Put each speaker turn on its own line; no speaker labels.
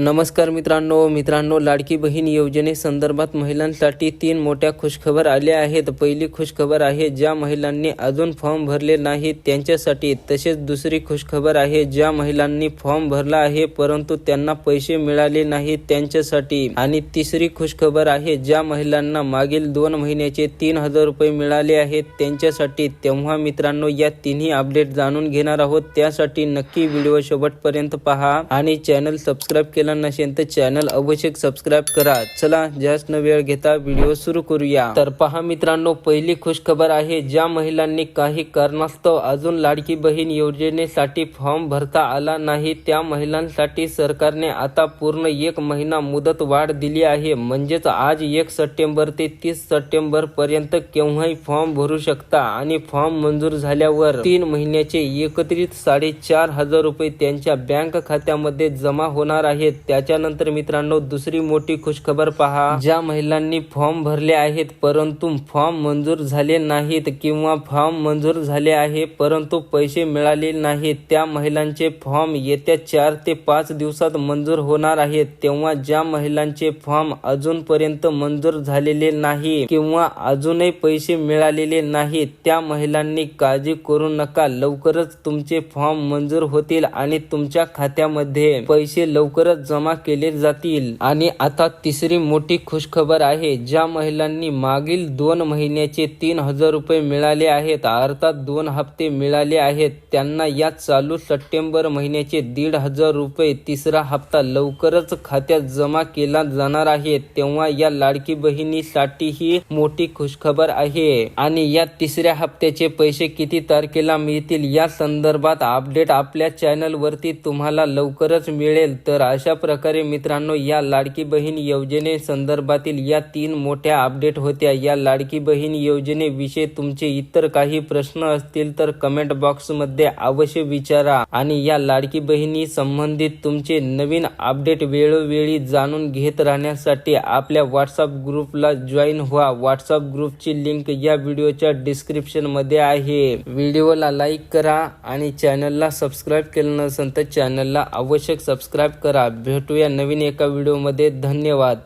नमस्कार मित्रांनो मित्रांनो लाडकी बहीण योजनेसंदर्भात महिलांसाठी तीन मोठ्या खुशखबर आल्या आहेत. पहिली खुशखबर आहे ज्या महिलांनी अजून फॉर्म भरले नाही त्यांच्यासाठी तसेच दुसरी खुशखबर आहे ज्या महिलांनी फॉर्म भरला आहे परंतु त्यांना पैसे मिळाले नाही त्यांच्यासाठी. आणि तिसरी खुशखबर आहे ज्या महिलांना मागील दोन महिन्याचे तीन हजार रुपये मिळाले आहेत त्यांच्यासाठी. तेव्हा मित्रांनो या तिन्ही अपडेट जाणून घेणार आहोत. त्यासाठी नक्की व्हिडिओ शेवटपर्यंत पहा आणि चॅनल सबस्क्राईब केला नसेल तर चॅनल अवश्य सबस्क्राईब करा. चला जास्त न वेळ घेता व्हिडिओ सुरू करूया. तर पहा मित्रांनो पहिली खुश खबर आहे ज्या महिलांनी काही कारणास्तव अजून लाडकी बहीण योजनेसाठी फॉर्म भरता आला नाही त्या महिलांसाठी सरकारने आता पूर्ण एक महिना मुदत वाढ दिली आहे. म्हणजेच आज एक सप्टेंबर ते तीस सप्टेंबर पर्यंत केव्हाही फॉर्म भरू शकता आणि फॉर्म मंजूर झाल्यावर तीन महिन्याचे एकत्रित साडेचार हजार रुपये त्यांच्या बँक खात्यामध्ये जमा होणार आहेत. त्याच्यानंतर मित्रांनो दुसरी मोठी खुशखबर पहा. ज्या महिलांनी फॉर्म भरले आहेत परंतु फॉर्म मंजूर झाले नाहीत किंवा फॉर्म मंजूर झाले आहे परंतु पैसे मिळाले नाहीत त्या महिलांचे फॉर्म येत्या चार ते पाच दिवसात मंजूर होणार आहेत. तेव्हा ज्या महिलांचे फॉर्म अजूनपर्यंत मंजूर झालेले नाही किंवा अजूनही पैसे मिळालेले नाहीत त्या महिलांनी काळजी करू नका. लवकरच तुमचे फॉर्म मंजूर होतील आणि तुमच्या खात्यामध्ये पैसे लवकरच जमा केले जातील. आणि आता तिसरी मोठी खुशखबर आहे ज्या महिलांनी मागील दोन महिन्याचे तीन हजार रुपये मिळाले आहेत. अर्थात दोन हप्ते मिळाले आहेत. त्यांना या चालू सप्टेंबर महिन्याचे दीड हजार रुपये तिसरा हप्ता लवकरच खात्यात जमा केला जाणार आहे. तेव्हा या लाडकी बहिणीसाठी ही मोठी खुशखबर आहे. आणि या तिसऱ्या हप्त्याचे पैसे किती तारखेला मिळतील या संदर्भात अपडेट आपल्या चॅनल वरती तुम्हाला लवकरच मिळेल. तर अशा प्रकारे मित्रांनो या लाडकी बहीण योजने संदर्भातील या तीन मोठ्या अपडेट होत्या. या लाडकी बहीण योजनेविषयी तुमचे इतर काही प्रश्न असतील तर कमेंट बॉक्समध्ये अवश्य विचारा आणि या लाडकी बहिणी संबंधित तुमचे नवीन अपडेट वेळोवेळी जाणून घेत राहण्यासाठी आपल्या व्हॉट्सअप ग्रुपला जॉईन व्हा. व्हॉट्सअप ग्रुपची लिंक या व्हिडिओच्या डिस्क्रिप्शनमध्ये आहे. व्हिडिओला लाईक करा आणि चॅनलला सबस्क्राईब केलं नसेल तर चॅनलला आवश्यक सबस्क्राईब करा. भेटूया नवीन एका व्हिडिओमध्ये. धन्यवाद.